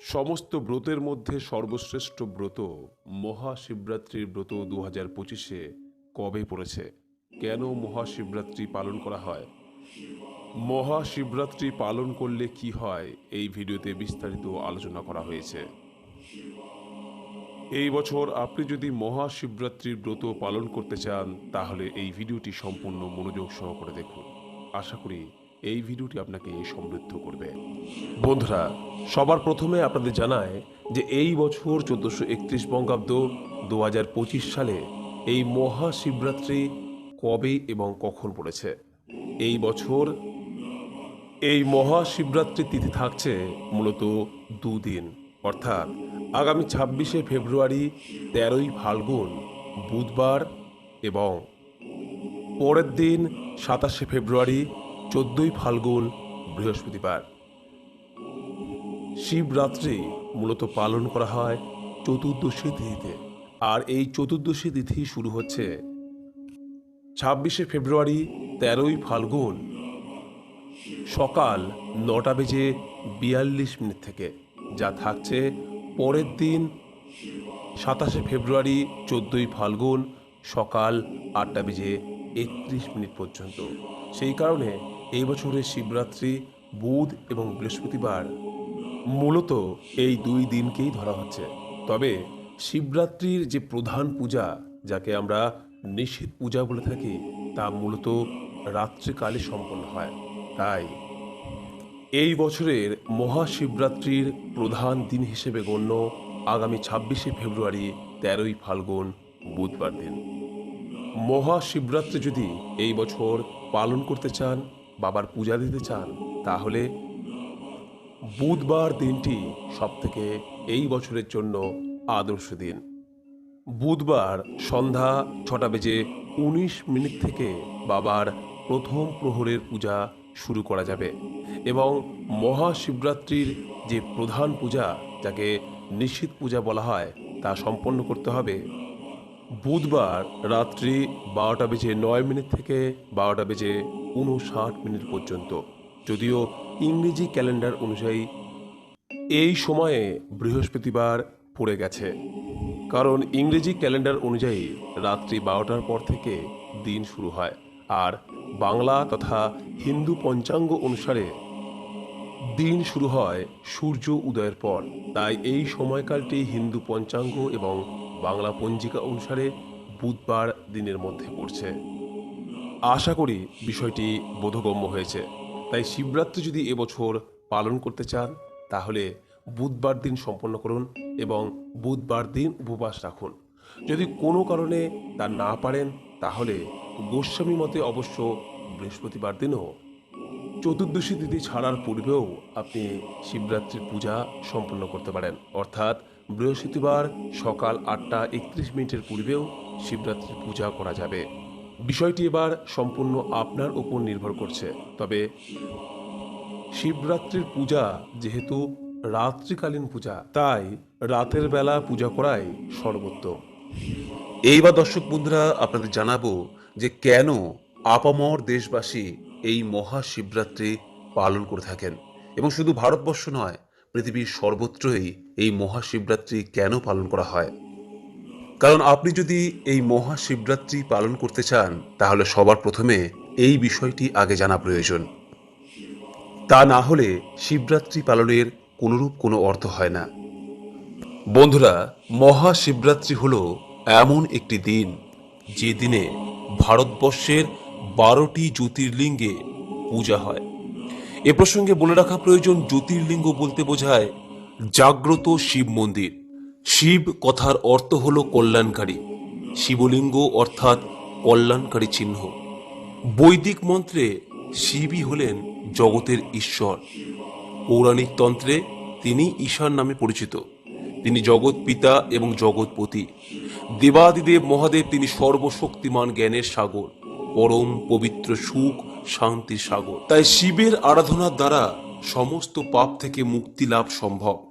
সমস্ত ব্রতের মধ্যে সর্বশ্রেষ্ঠ ব্রত মহাশিবরাত্রির ব্রত দু হাজার পঁচিশে কবে পড়েছে? কেন মহাশিবরাত্রি পালন করা হয়? মহাশিবরাত্রি পালন করলে কি হয়? এই ভিডিওতে বিস্তারিত আলোচনা করা হয়েছে। এই বছর আপনি যদি মহাশিবরাত্রির ব্রত পালন করতে চান, তাহলে এই ভিডিওটি সম্পূর্ণ মনোযোগ সহকারে দেখুন। আশা করি এই ভিডিওটি আপনাকে সমৃদ্ধ করবে। বন্ধুরা, সবার প্রথমে আপনাদের জানায় যে এই বছর চোদ্দোশো একত্রিশ বঙ্গাব্দ দু হাজার পঁচিশ সালে এই মহাশিবরাত্রি কবে এবং কখন পড়েছে? এই বছর এই মহাশিবরাত্রি তিথি থাকছে মূলত দুদিন। অর্থাৎ আগামী ছাব্বিশে ফেব্রুয়ারি, তেরোই ফাল্গুন, বুধবার এবং পরের দিন সাতাশে ফেব্রুয়ারি চোদ্দই ফাল্গুন, বৃহস্পতিবার। শিবরাত্রি মূলত পালন করা হয় চতুর্দশী তিথিতে। আর এই চতুর্দশী তিথি শুরু হচ্ছে ছাব্বিশে ফেব্রুয়ারি, তেরোই ফাল্গুন, সকাল নটা বেজে বিয়াল্লিশ মিনিট থেকে, যা থাকছে পরের দিন সাতাশে ফেব্রুয়ারি, চোদ্দোই ফাল্গুন, সকাল আটটা বেজে একত্রিশ মিনিট পর্যন্ত। সেই কারণে এই বছরের শিবরাত্রি, বুধ এবং বৃহস্পতিবার মূলত এই দুই দিনকেই ধরা হচ্ছে। তবে শিবরাত্রির যে প্রধান পূজা, যাকে আমরা নিষিদ্ধ পূজা বলে থাকি, তা মূলত রাত্রিকালে সম্পন্ন হয়। তাই এই বছরের মহাশিবরাত্রির প্রধান দিন হিসেবে গণ্য আগামী ছাব্বিশে ফেব্রুয়ারি, তেরোই ফাল্গুন, বুধবার দিন। মহাশিবরাত্রি যদি এই বছর পালন করতে চান বাবার পূজা দিতে চান, তাহলে বুধবার দিনটি সবথেকে এই বছরের জন্য আদর্শ দিন। বুধবার সন্ধ্যা ছটা বেজে উনিশ মিনিট থেকে বাবার প্রথম প্রহরের পূজা শুরু করা যাবে এবং মহাশিবরাত্রির যে প্রধান পূজা, যাকে নিশ্চিত পূজা বলা হয়, তা সম্পন্ন করতে হবে। বুধবার রাত্রি বারোটা বেজে নয় মিনিট থেকে বারোটা বেজে উনষাট মিনিট পর্যন্ত। যদিও ইংরেজি ক্যালেন্ডার অনুযায়ী এই সময়ে বৃহস্পতিবার পড়ে গেছে। কারণ ইংরেজি ক্যালেন্ডার অনুযায়ী রাত্রি বারোটার পর থেকে দিন শুরু হয়। আর বাংলা তথা হিন্দু পঞ্চাঙ্গ অনুসারে দিন শুরু হয় সূর্য উদয়ের পর। তাই এই সময়কালটি হিন্দু পঞ্চাঙ্গ এবং বাংলা পঞ্জিকা অনুসারে বুধবার দিনের মধ্যে পড়ছে। আশা করি বিষয়টি বোধগম্য হয়েছে। তাই শিবরাত্রি যদি এবছর পালন করতে চান, তাহলে বুধবার দিন সম্পন্ন করুন এবং বুধবার দিন উপবাস রাখুন। যদি কোনো কারণে তা না পারেন, তাহলে গোস্বামী মতে অবশ্য বৃহস্পতিবার দিনও। চতুর্দশী তিথি ছাড়ার পূর্বেও আপনি শিবরাত্রির পূজা সম্পন্ন করতে পারেন। অর্থাৎ বৃহস্পতিবার সকাল আটটা একত্রিশ মিনিটের পূর্বেও শিবরাত্রির পূজা করা যাবে। বিষয়টি এবার সম্পূর্ণ আপনার উপর নির্ভর করছে। তবে শিবরাত্রির পূজা যেহেতু রাত্রিকালীন পূজা, তাই রাতের বেলা পূজা করাই সর্বোত্তম এইবার দর্শক বন্ধুরা, আপনাদের জানাব যে কেন আপামর দেশবাসী এই মহাশিবরাত্রি পালন করে থাকেন। এবং শুধু ভারতবর্ষ নয়, পৃথিবীর সর্বত্রই এই মহাশিবরাত্রি কেন পালন করা হয়? কারণ আপনি যদি এই মহাশিবরাত্রি পালন করতে চান, তাহলে সবার প্রথমে এই বিষয়টি আগে জানা প্রয়োজন। তা না হলে শিবরাত্রি পালনের কোনরূপ কোনো অর্থ হয় না। বন্ধুরা, মহাশিবরাত্রি হল এমন একটি দিন, যে দিনে ভারতবর্ষের বারোটি জ্যোতির্লিঙ্গে পূজা হয়। এ প্রসঙ্গে বলে রাখা প্রয়োজন, জ্যোতির্লিঙ্গ বলতে বোঝায় জাগ্রত শিব মন্দির। শিব কথার অর্থ হল কল্যাণকারী। শিবলিঙ্গ অর্থাৎ কল্যাণকারী চিহ্ন। বৈদিক মন্ত্রে শিবই হলেন জগতের ঈশ্বর। পৌরাণিক তন্ত্রে তিনি ঈশান নামে পরিচিত। তিনি জগৎ পিতা এবং জগৎপতি দেবাদিদেব মহাদেব তিনি সর্বশক্তিমান জ্ঞানের সাগর। পরম পবিত্র সুখ শান্তির সাগর। তাই শিবের আরাধনার দ্বারা সমস্ত পাপ থেকে মুক্তি লাভ সম্ভব।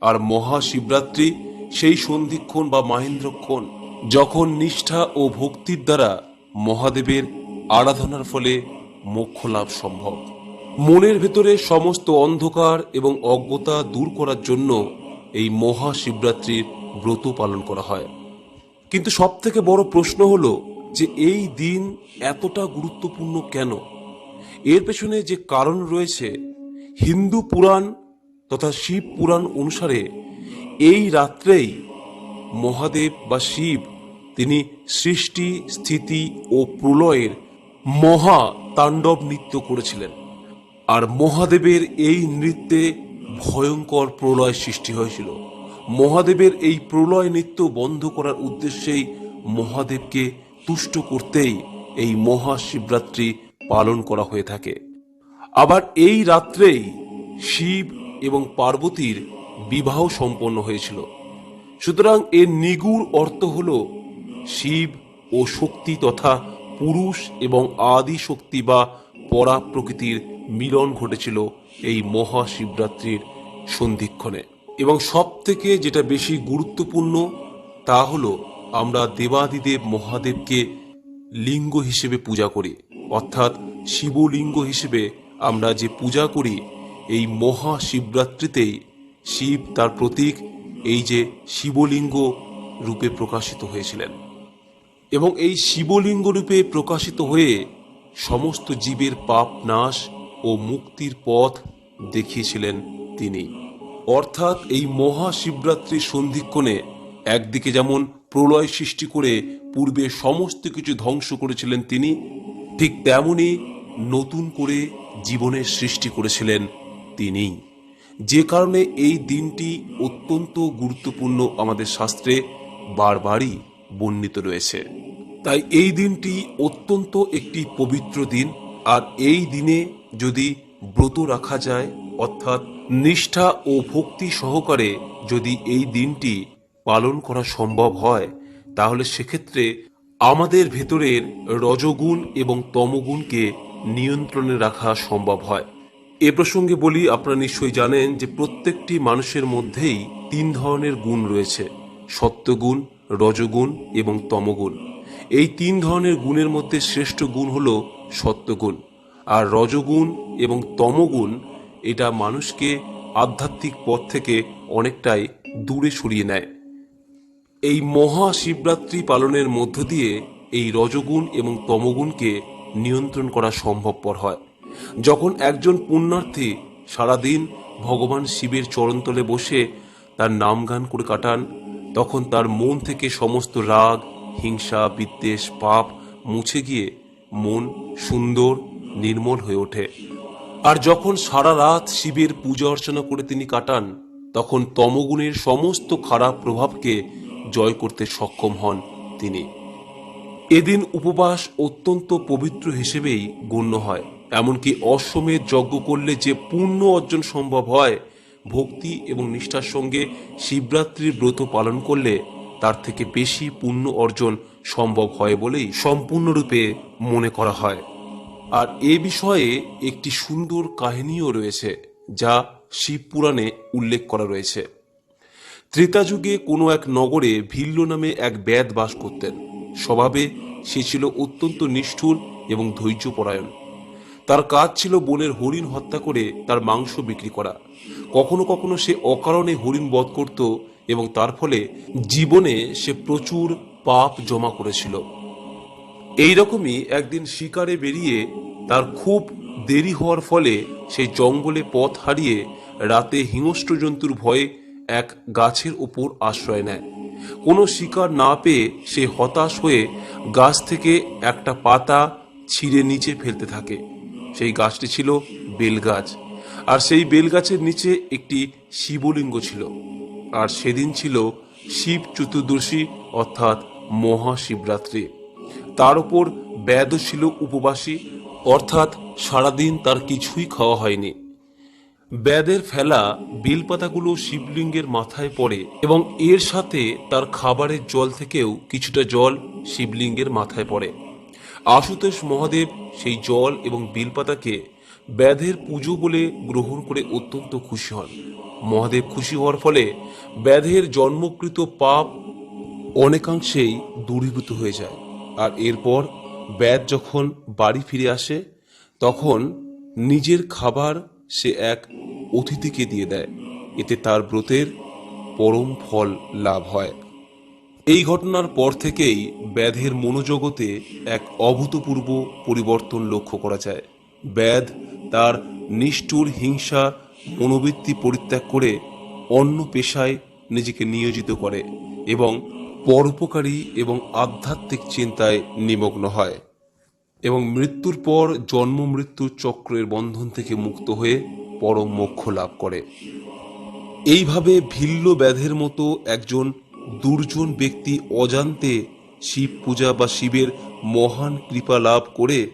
আর মহাশিবরাত্রি সেই সন্ধিক্ষণ বা মাহেন্দ্রক্ষণ যখন নিষ্ঠা ও ভক্তির দ্বারা মহাদেবের আরাধনার ফলে মোক্ষ লাভ সম্ভব। মনের ভেতরে সমস্ত অন্ধকার এবং অজ্ঞতা দূর করার জন্য এই মহাশিবরাত্রির ব্রত পালন করা হয়। কিন্তু সব থেকে বড় প্রশ্ন হলো যে এই দিন এতটা গুরুত্বপূর্ণ কেন? এর পেছনে যে কারণ রয়েছে, হিন্দু পুরাণ তথা শিব পুরাণ অনুসারে এই রাত্রেই মহাদেব বা শিব, তিনি সৃষ্টি, স্থিতি ও প্রলয়ের মহা তাণ্ডব নৃত্য করেছিলেন। আর মহাদেবের এই নৃত্যে ভয়ঙ্কর প্রলয় সৃষ্টি হয়েছিল। মহাদেবের এই প্রলয় নৃত্য বন্ধ করার উদ্দেশ্যেই মহাদেবকে তুষ্ট করতেই এই মহাশিবরাত্রি পালন করা হয়ে থাকে। আবার এই রাত্রেই শিব এবং পার্বতীর বিবাহ সম্পন্ন হয়েছিল। সুতরাং এর নিগুড় অর্থ হল শিব ও শক্তি তথা পুরুষ এবং আদি শক্তি বা পরা প্রকৃতির মিলন ঘটেছিল এই মহাশিবরাত্রির সন্ধিক্ষণে। এবং সব থেকে যেটা বেশি গুরুত্বপূর্ণ, তা হলো আমরা দেবাদিদেব মহাদেবকে লিঙ্গ হিসেবে পূজা করি। অর্থাৎ শিবলিঙ্গ হিসেবে আমরা যে পূজা করি, এই মহাশিবরাত্রিতেই শিব তার প্রতীক, এই যে শিবলিঙ্গ রূপে প্রকাশিত হয়েছিলেন। এবং এই শিবলিঙ্গ রূপে প্রকাশিত হয়ে সমস্ত জীবের পাপ নাশ ও মুক্তির পথ দেখিয়েছিলেন তিনি। অর্থাৎ এই মহাশিবরাত্রির সন্ধিক্ষণে একদিকে যেমন প্রলয় সৃষ্টি করে পূর্বে সমস্ত কিছু ধ্বংস করেছিলেন তিনি, ঠিক তেমনি নতুন করে জীবনের সৃষ্টি করেছিলেন তিনি যে কারণে এই দিনটি অত্যন্ত গুরুত্বপূর্ণ আমাদের শাস্ত্রে বারবারই বর্ণিত রয়েছে। তাই এই দিনটি অত্যন্ত একটি পবিত্র দিন, আর এই দিনে যদি ব্রত রাখা যায়, অর্থাৎ নিষ্ঠা ও ভক্তি সহকারে যদি এই দিনটি পালন করা সম্ভব হয়, তাহলে সেক্ষেত্রে আমাদের ভেতরের রজগুণ এবং তমগুণকে নিয়ন্ত্রণে রাখা সম্ভব হয়। এ প্রসঙ্গে বলি, আপনারা নিশ্চয়ই জানেন যে প্রত্যেকটি মানুষের মধ্যেই তিন ধরনের গুণ রয়েছে, সত্যগুণ, রজগুণ এবং তমগুণ। এই তিন ধরনের গুণের মধ্যে শ্রেষ্ঠ গুণ হল সত্যগুণ। আর রজগুণ এবং তমগুণ, এটা মানুষকে আধ্যাত্মিক পথ থেকে অনেকটাই দূরে সরিয়ে নেয়। এই মহাশিবরাত্রি পালনের মধ্য দিয়ে এই রজগুণ এবং তমগুণকে নিয়ন্ত্রণ করা সম্ভবপর হয়। যখন একজন পুণ্যার্থী সারাদিন ভগবান শিবের চরণতলে বসে তার নাম গান করে কাটান, তখন তার মন থেকে সমস্ত রাগ, হিংসা, বিদ্বেষ, পাপ মুছে গিয়ে মন সুন্দর, নির্মল হয়ে ওঠে। আর যখন সারা রাত শিবের পূজা অর্চনা করে তিনি কাটান, তখন তমগুণের সমস্ত খারাপ প্রভাবকে জয় করতে সক্ষম হন তিনি। এদিন উপবাস অত্যন্ত পবিত্র হিসেবেই গণ্য হয়। এমনকি অশ্বমেধ যজ্ঞ করলে যে পূর্ণ অর্জন সম্ভব হয়, ভক্তি এবং নিষ্ঠার সঙ্গে শিবরাত্রির ব্রত পালন করলে তার থেকে বেশি পুণ্য অর্জন সম্ভব হয় বলেই সম্পূর্ণরূপে মনে করা হয়। আর এ বিষয়ে একটি সুন্দর কাহিনীও রয়েছে, যা শিব পুরাণে উল্লেখ করা রয়েছে। ত্রেতা যুগে কোনো এক নগরে ভিল্ল নামে এক ব্যাদ বাস করতেন। স্বভাবে সে ছিল অত্যন্ত নিষ্ঠুর এবং ধৈর্যপরায়ণ। তার কাজ ছিল বনের হরিণ হত্যা করে তার মাংস বিক্রি করা। কখনো কখনো সে অকারণে হরিণ বধ করত এবং তার ফলে জীবনে সে প্রচুর পাপ জমা করেছিল। এই রকমই একদিন শিকারে বেরিয়ে তার খুব দেরি হওয়ার ফলে সেই জঙ্গলে পথ হারিয়ে রাতে হিংস্র জন্তুর ভয়ে এক গাছের ওপর আশ্রয় নেয়। কোনো শিকার না পেয়ে সে হতাশ হয়ে গাছ থেকে একটা পাতা ছিঁড়ে নিচে ফেলতে থাকে। সেই গাছটি ছিল বেলগাছ আর সেই বেলগাছের নিচে একটি শিবলিঙ্গ ছিল। আর সেদিন ছিল শিব চতুর্দশী, অর্থাৎ মহাশিবরাত্রি। তার উপর ব্যাধ ছিল উপবাসী, অর্থাৎ সারাদিন তার কিছুই খাওয়া হয়নি। ব্যাদের ফেলা বেলপাতাগুলো শিবলিঙ্গের মাথায় পড়ে এবং এর সাথে তার খাবারের জল থেকেও কিছুটা জল শিবলিঙ্গের মাথায় পড়ে। আশুতোষ মহাদেব সেই জল এবং বেলপাতাকে ব্যাধের পুজো বলে গ্রহণ করে অত্যন্ত খুশি হন। মহাদেব খুশি হওয়ার ফলে ব্যাধের জন্মকৃত পাপ অনেকাংশেই দূরীভূত হয়ে যায়। আর এরপর ব্যাধ যখন বাড়ি ফিরে আসে, তখন নিজের খাবার সে এক অতিথিকে দিয়ে দেয়। এতে তার ব্রতের পরম ফল লাভ হয়। এই ঘটনার পর থেকেই ব্যাধের মনোজগতে এক অভূতপূর্ব পরিবর্তন লক্ষ্য করা যায়। ব্যাধ তার নিষ্ঠুর হিংসা, মনোবৃত্তি পরিত্যাগ করে অন্য পেশায় নিজেকে নিয়োজিত করে এবং পরোপকারী এবং আধ্যাত্মিক চিন্তায় নিমগ্ন হয় এবং মৃত্যুর পর জন্ম মৃত্যুর চক্রের বন্ধন থেকে মুক্ত হয়ে পরম মোক্ষ লাভ করে। এইভাবে ভিল্ল ব্যাধের মতো একজন দুর্জন ব্যক্তি অজান্তে শিব পূজা বা শিবের মহান কৃপা লাভ করে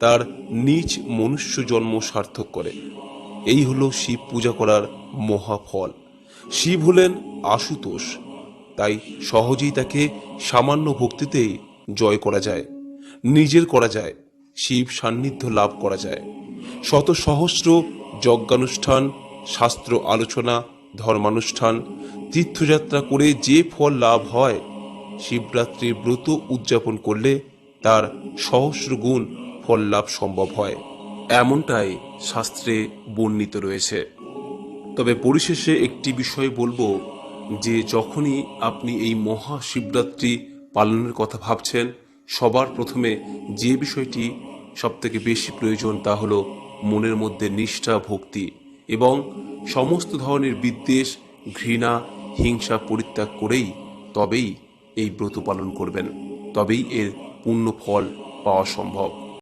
তার নিজ মনুষ্য জন্ম সার্থক করে। এই হল শিব পূজা করার মহাফল। শিব হলেন আশুতোষ, তাই সহজেই তাকে সামান্য ভক্তিতেই জয় করা যায়, নিজের করা যায়, শিব সান্নিধ্য লাভ করা যায়। শত সহস্র যজ্ঞানুষ্ঠান, শাস্ত্র আলোচনা, ধর্মানুষ্ঠান তীর্থযাত্রা করে যে ফল লাভ হয় শিবরাত্রির ব্রত উদযাপন করলে তার সহস্র গুণ ফল লাভ সম্ভব হয়। এমনটাই শাস্ত্রে বর্ণিত রয়েছে। তবে পরিশেষে একটি বিষয় বলব যে, যখনই আপনি এই মহাশিবরাত্রি পালনের কথা ভাবছেন, সবার প্রথমে যে বিষয়টি সবথেকে বেশি প্রয়োজন তা হলো মনের মধ্যে নিষ্ঠা, ভক্তি এবং সমস্ত ধরনের বিদ্বেষ, ঘৃণা হিংসা পরিত্যাগ করেই তবেই এই ব্রত পালন করবেন তবেই এর পূর্ণ ফল পাওয়া সম্ভব।